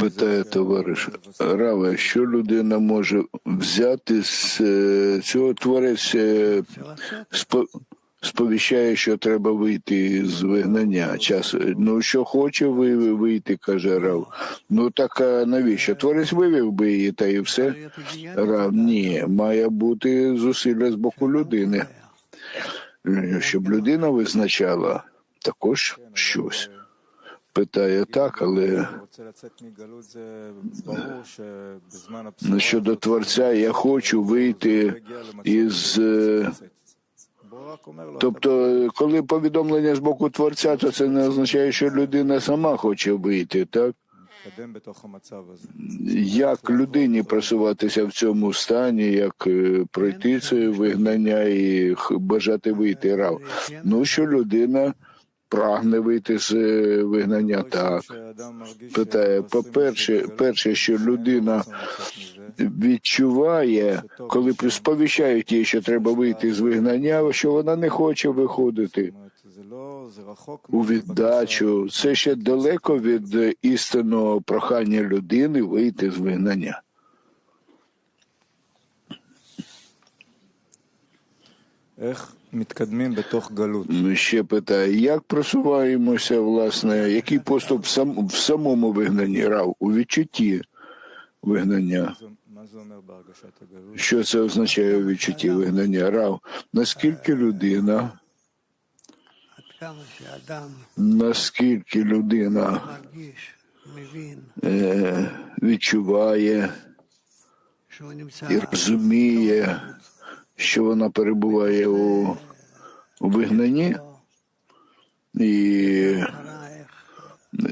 Питає товариш Раве, що людина може взяти з е, цього творець е, сповіщає, що треба вийти з вигнання. Час ну що хоче вийти, каже Рав. Ну так а навіщо? Творець вивів би її, та і все. Рав, ні, має бути зусилля з боку людини, Е, щоб людина визначала також щось. Питає так, але Ну, щодо Творця, я хочу вийти із. е, Тобто, коли повідомлення з боку Творця, то це не означає, що людина сама хоче вийти, так? Як людині просуватися в цьому стані, як е, пройти це вигнання і бажати вийти рав? Ну, що людина прагне вийти з е, вигнання, так. Питає, по-перше, перше, що людина відчуває, коли сповіщають їй, що треба вийти з вигнання, що вона не хоче виходити у віддачу. Це ще далеко від істинного прохання людини вийти з вигнання. Ще питає, як просуваємося, власне, який поступ в, сам, в самому вигнанні рав, у відчутті вигнання? Що це означає у відчутті вигнання рав? Наскільки людина? Наскільки людина е, відчуває і розуміє? що вона перебуває у вигнанні, і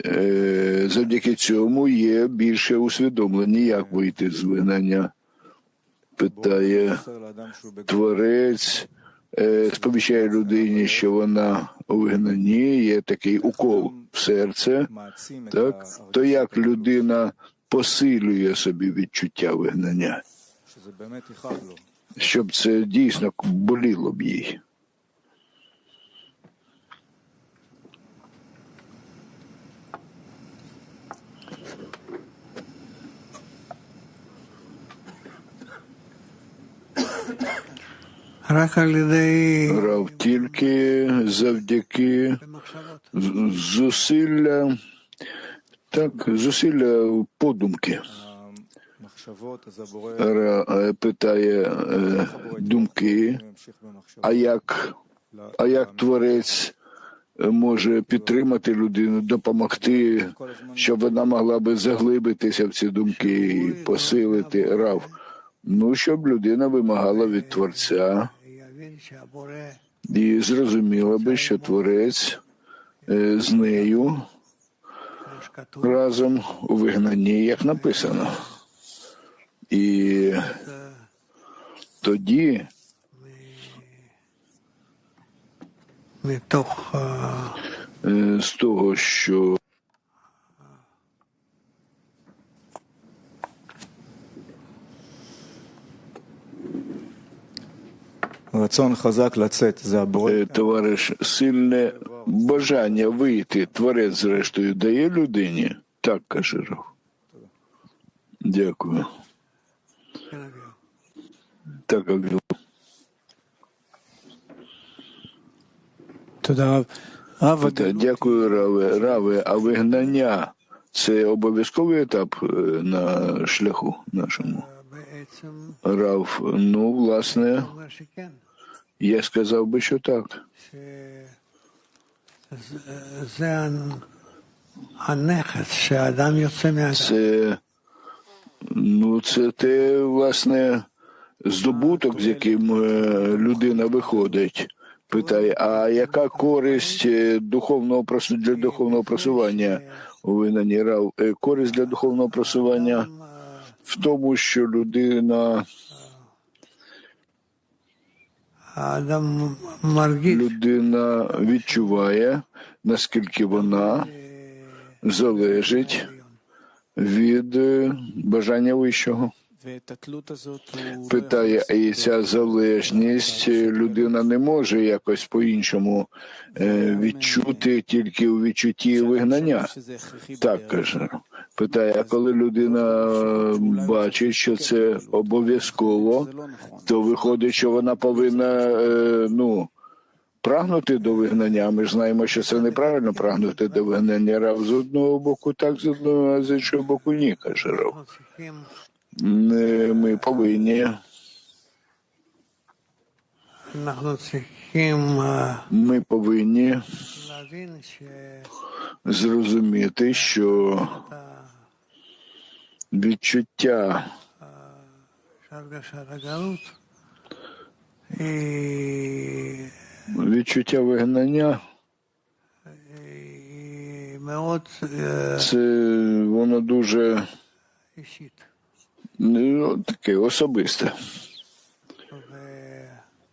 е, завдяки цьому є більше усвідомлення, як вийти з вигнання, питає творець, е, сповіщає людині, що вона у вигнанні, є такий укол в серце, так? то як людина посилює собі відчуття вигнання щоб це дійсно боліло б їй. Грав тільки завдяки зусилля, так, зусилля подумки питає думки, а як, а як творець може підтримати людину, допомогти, щоб вона могла би заглибитися в ці думки і посилити рав. Ну, щоб людина вимагала від творця і зрозуміла би, що творець е, з нею разом у вигнанні, як написано. І тоді е, з того, що е, Товариш, сильне бажання вийти, творець, зрештою, дає людині. Так каже Рав. Дякую так как Дякую, Раве. Раве, а вигнання це обов'язковий етап на шляху нашому. Рав, ну, власне, я сказав би, що так. Це Ну, це те, власне, здобуток, з яким е, людина виходить, питає, а яка користь е, духовного для духовного просування винані рав? Е, користь для духовного просування в тому, що людина людина відчуває, наскільки вона залежить від е, бажання вищого. Питає, і ця залежність е, людина не може якось по-іншому е, відчути тільки у відчутті вигнання. Так каже. Питає, а коли людина бачить, що це обов'язково, то виходить, що вона повинна ну прагнути до вигнання. Ми ж знаємо, що це неправильно прагнути до вигнання рав з одного боку, так з одного, а з іншого боку, ні, каже рав. Ми повинні. Ми повинні зрозуміти, що відчуття відчуття вигнання. Це воно дуже ну, таке особисте.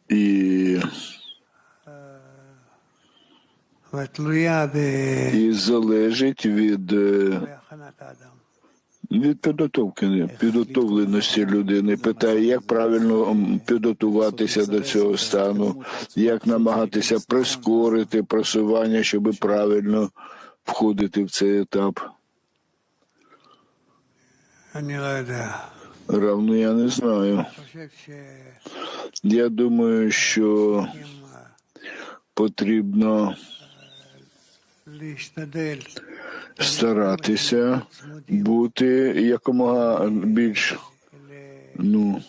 І і залежить від е, від підготовки підготовленості людини питає, як правильно підготуватися до цього стану, як намагатися прискорити просування, щоб правильно входити в цей етап. Равно я не знаю. Я думаю, що потрібно старатися бути якомога більш ну,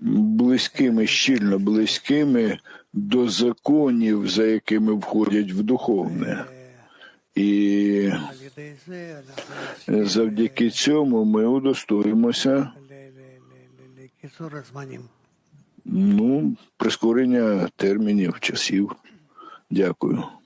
близькими, щільно близькими до законів, за якими входять в духовне. І завдяки цьому ми удостоїмося ну, прискорення термінів часів. Дякую.